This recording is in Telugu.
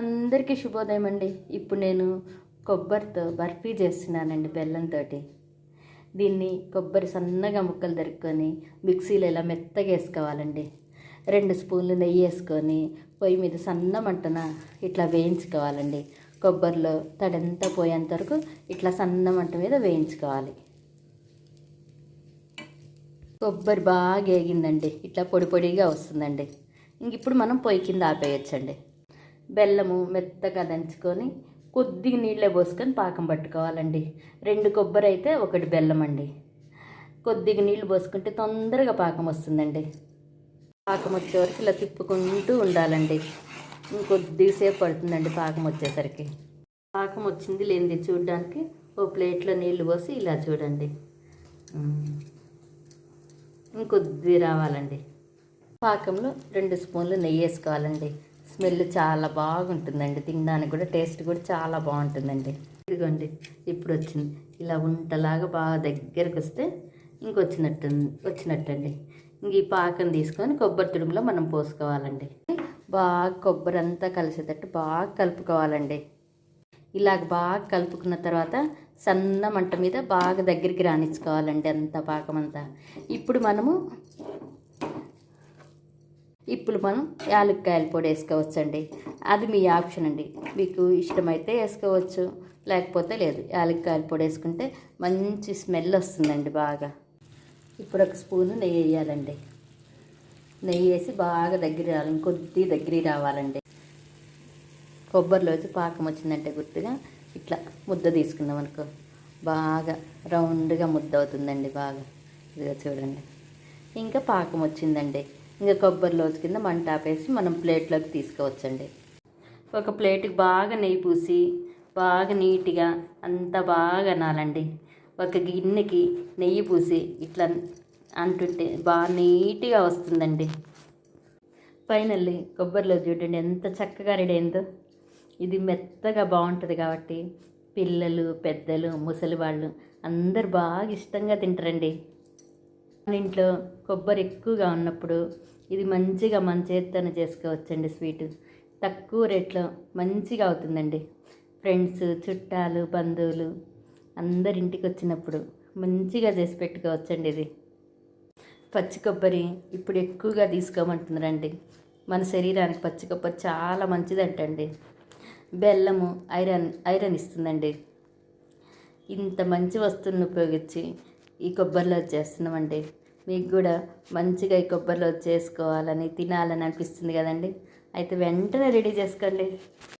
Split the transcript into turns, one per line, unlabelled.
అందరికీ శుభోదయం అండి. ఇప్పుడు నేను కొబ్బరితో బర్ఫీ చేస్తున్నానండి బెల్లంతో దీన్ని కొబ్బరి సన్నగా ముక్కలు దొరుకుని మిక్సీలో ఇలా మెత్తగా వేసుకోవాలండి. రెండు స్పూన్లు నెయ్యి వేసుకొని పొయ్యి మీద సన్న మంటన ఇట్లా వేయించుకోవాలండి. కొబ్బరిలో తడంతా పోయేంత వరకు ఇట్లా సన్న మంట మీద వేయించుకోవాలి. కొబ్బరి బాగా వేగిందండి. ఇట్లా పొడి పొడిగా వస్తుందండి. ఇంక ఇప్పుడు మనం పొయ్యి కింద ఆపేయచ్చండి. బెల్లము మెత్తగా దంచుకొని కొద్దిగా నీళ్ళే పోసుకొని పాకం పట్టుకోవాలండి. రెండు కొబ్బరి అయితే ఒకటి బెల్లం అండి. కొద్దిగా నీళ్ళు పోసుకుంటే తొందరగా పాకం వస్తుందండి. పాకం వచ్చే వరకు ఇలా తిప్పుకుంటూ ఉండాలండి. ఇంకొద్దిసేపు పడుతుందండి పాకం వచ్చేసరికి. పాకం వచ్చింది లేనిది చూడడానికి ఓ ప్లేట్లో నీళ్ళు పోసి ఇలా చూడండి. ఇంకొద్ది రావాలండి. పాకంలో రెండు స్పూన్లు నెయ్యి వేసుకోవాలండి. స్మెల్ చాలా బాగుంటుందండి. తినడానికి కూడా టేస్ట్ కూడా చాలా బాగుంటుందండి. ఇదిగోండి ఇప్పుడు వచ్చింది ఇలా ఉంటలాగా బాగా దగ్గరకు వస్తే ఇంకొచ్చినట్టు వచ్చినట్టండి. ఇంక ఈ పాకం తీసుకొని కొబ్బరి తుడుములో మనం పోసుకోవాలండి. బాగా కొబ్బరి అంతా కలిసేటట్టు బాగా కలుపుకోవాలండి. ఇలాగ బాగా కలుపుకున్న తర్వాత సన్న మంట మీద బాగా దగ్గరికి రాణించుకోవాలండి అంత పాకం అంతా ఇప్పుడు మనము ఇప్పుడు మనం యాలక్కాయల పొడి వేసుకోవచ్చండి. అది మీ ఆప్షన్ అండి. మీకు ఇష్టమైతే వేసుకోవచ్చు లేకపోతే లేదు. యాలక్కాయల పొడి వేసుకుంటే మంచి స్మెల్ వస్తుందండి బాగా. ఇప్పుడు ఒక స్పూను నెయ్యి వేయాలండి. నెయ్యి వేసి బాగా దగ్గర రావాలి ఇంకొద్ది దగ్గర రావాలండి. కొబ్బరిలోచి పాకం వచ్చిందంటే గుర్తుగా ఇట్లా ముద్ద తీసుకుందాం అనుకో. బాగా రౌండ్గా ముద్ద అవుతుందండి బాగా. ఇదిగో చూడండి. ఇంకా పాకం వచ్చిందండి. ఇంకా కొబ్బరి లోజు కింద మంట ఆపేసి మనం ప్లేట్లోకి తీసుకోవచ్చండి. ఒక ప్లేట్కి బాగా నెయ్యి పూసి బాగా నీట్గా అంతా బాగా అనాలండి ఒక గిన్నెకి నెయ్యి పూసి ఇట్లా అంటుంటే బాగా నీట్గా వస్తుందండి. ఫైనల్లీ కొబ్బరిలో చూడండి ఎంత చక్కగా రెడీ అయిందో. ఇది మెత్తగా బాగుంటుంది కాబట్టి పిల్లలు పెద్దలు ముసలి వాళ్ళు అందరు బాగా ఇష్టంగా తింటారండి. మన ఇంట్లో కొబ్బరి ఎక్కువగా ఉన్నప్పుడు ఇది మంచిగా మన చేత్తోనే చేసుకోవచ్చండి స్వీట్. తక్కువ రేట్లో మంచిగా అవుతుందండి. ఫ్రెండ్స్ చుట్టాలు బంధువులు అందరి ఇంటికి వచ్చినప్పుడు మంచిగా చేసి పెట్టుకోవచ్చండి ఇది. పచ్చి కొబ్బరి ఇప్పుడు ఎక్కువగా తీసుకోమంటున్నారండి. మన శరీరానికి పచ్చి కొబ్బరి చాలా మంచిదంటండి. బెల్లము ఐరన్ ఐరన్ ఇస్తుందండి. ఇంత మంచి వస్తువులను ఉపయోగించి ఈ కొబ్బరిలో చేస్తున్నామండి. మీకు కూడా మంచిగా ఈ కొబ్బరిలో చేసుకోవాలని తినాలని అనిపిస్తుంది కదండి. అయితే వెంటనే రెడీ చేసుకోండి.